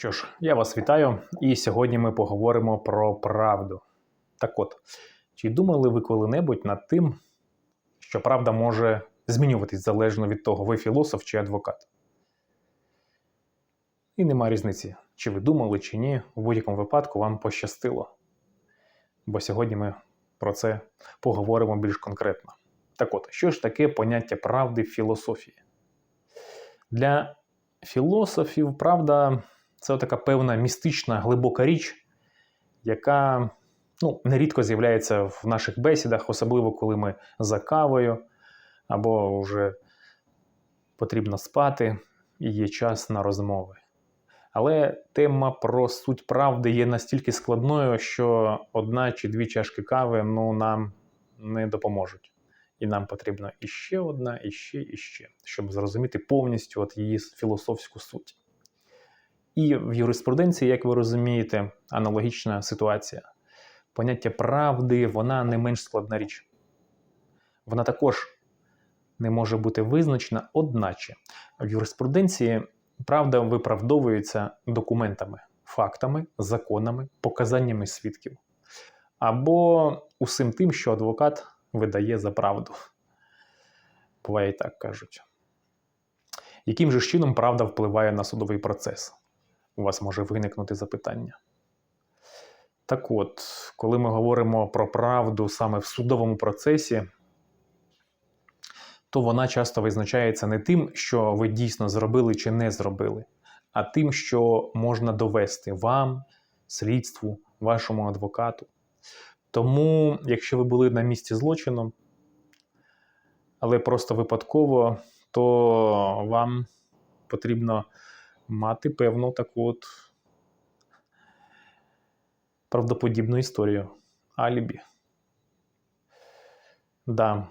Що ж, я вас вітаю, і сьогодні ми поговоримо про правду. Так от, чи думали ви коли-небудь над тим, що правда може змінюватись залежно від того, ви філософ чи адвокат? І нема різниці, чи ви думали, чи ні, у будь-якому випадку вам пощастило. Бо сьогодні ми про це поговоримо більш конкретно. Так от, що ж таке поняття правди в філософії? Для філософів правда це така певна містична глибока річ, яка ну, нерідко з'являється в наших бесідах, особливо коли ми за кавою або вже потрібно спати і є час на розмови. Але тема про суть правди є настільки складною, що одна чи дві чашки кави ну, нам не допоможуть. І нам потрібна іще одна, іще, іще, щоб зрозуміти повністю от її філософську суть. І в юриспруденції, як ви розумієте, аналогічна ситуація. Поняття правди, вона не менш складна річ. Вона також не може бути визначена, одначе в юриспруденції правда виправдовується документами, фактами, законами, показаннями свідків або усім тим, що адвокат видає за правду. Буває так кажуть. Яким же чином правда впливає на судовий процес? У вас може виникнути запитання. Так от, коли ми говоримо про правду саме в судовому процесі, то вона часто визначається не тим, що ви дійсно зробили чи не зробили, а тим, що можна довести вам, слідству, вашому адвокату. Тому, якщо ви були на місці злочину, але просто випадково, то вам потрібно мати певну таку от правдоподібну історію. Алібі. Да,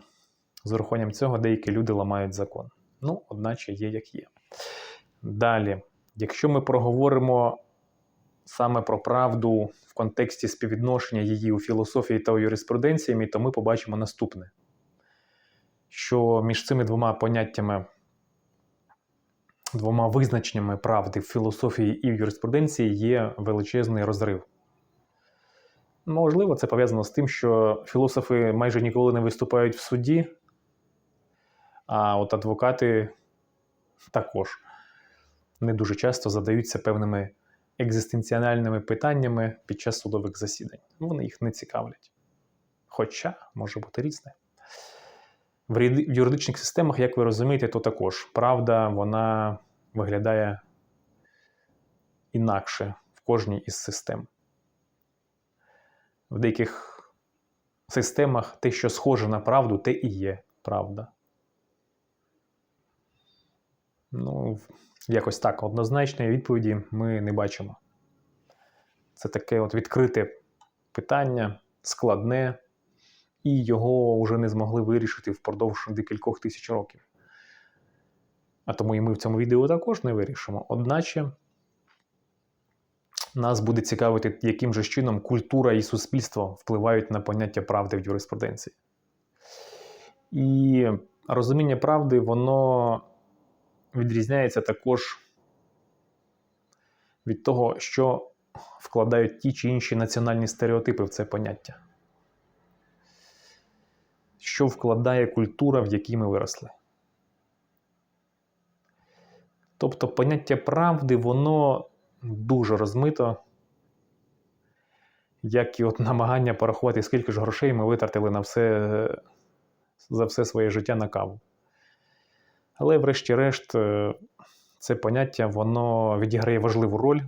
з урахуванням цього деякі люди ламають закон. Ну, одначе є як є. Далі, якщо ми проговоримо саме про правду в контексті співвідношення її у філософії та у юриспруденції, то ми побачимо наступне: що між цими двома поняттями, двома визначеннями правди в філософії і в юриспруденції є величезний розрив. Можливо, це пов'язано з тим, що філософи майже ніколи не виступають в суді, а от адвокати також не дуже часто задаються певними екзистенціональними питаннями під час судових засідань. Вони їх не цікавлять. Хоча може бути різне. В юридичних системах, як ви розумієте, то також правда вона виглядає інакше в кожній із систем. В деяких системах те, що схоже на правду, те і є правда. Ну, якось так однозначної відповіді ми не бачимо. Це таке от відкрите питання, складне, і його вже не змогли вирішити впродовж декількох тисяч років. А тому і ми в цьому відео також не вирішимо. Одначе нас буде цікавити, яким же чином культура і суспільство впливають на поняття правди в юриспруденції. І розуміння правди, воно відрізняється також від того, що вкладають ті чи інші національні стереотипи в це поняття. Що вкладає культура, в якій ми виросли. Тобто поняття правди, воно дуже розмито, як і от намагання порахувати, скільки ж грошей ми витратили на все, за все своє життя на каву. Але, врешті-решт, е, це поняття воно відіграє важливу роль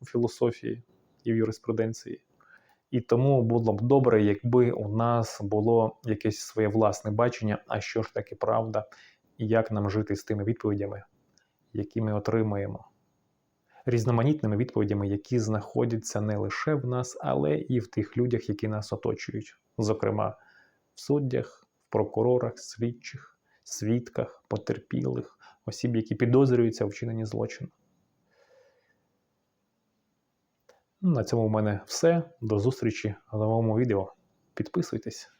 у філософії і в юриспруденції. І тому було б добре, якби у нас було якесь своє власне бачення, а що ж таке правда, і як нам жити з тими відповідями, які ми отримуємо. Різноманітними відповідями, які знаходяться не лише в нас, але і в тих людях, які нас оточують, зокрема в суддях, в прокурорах, слідчих свідках, потерпілих, осіб, які підозрюються в вчиненні злочину. На цьому в мене все. До зустрічі в новому відео. Підписуйтесь.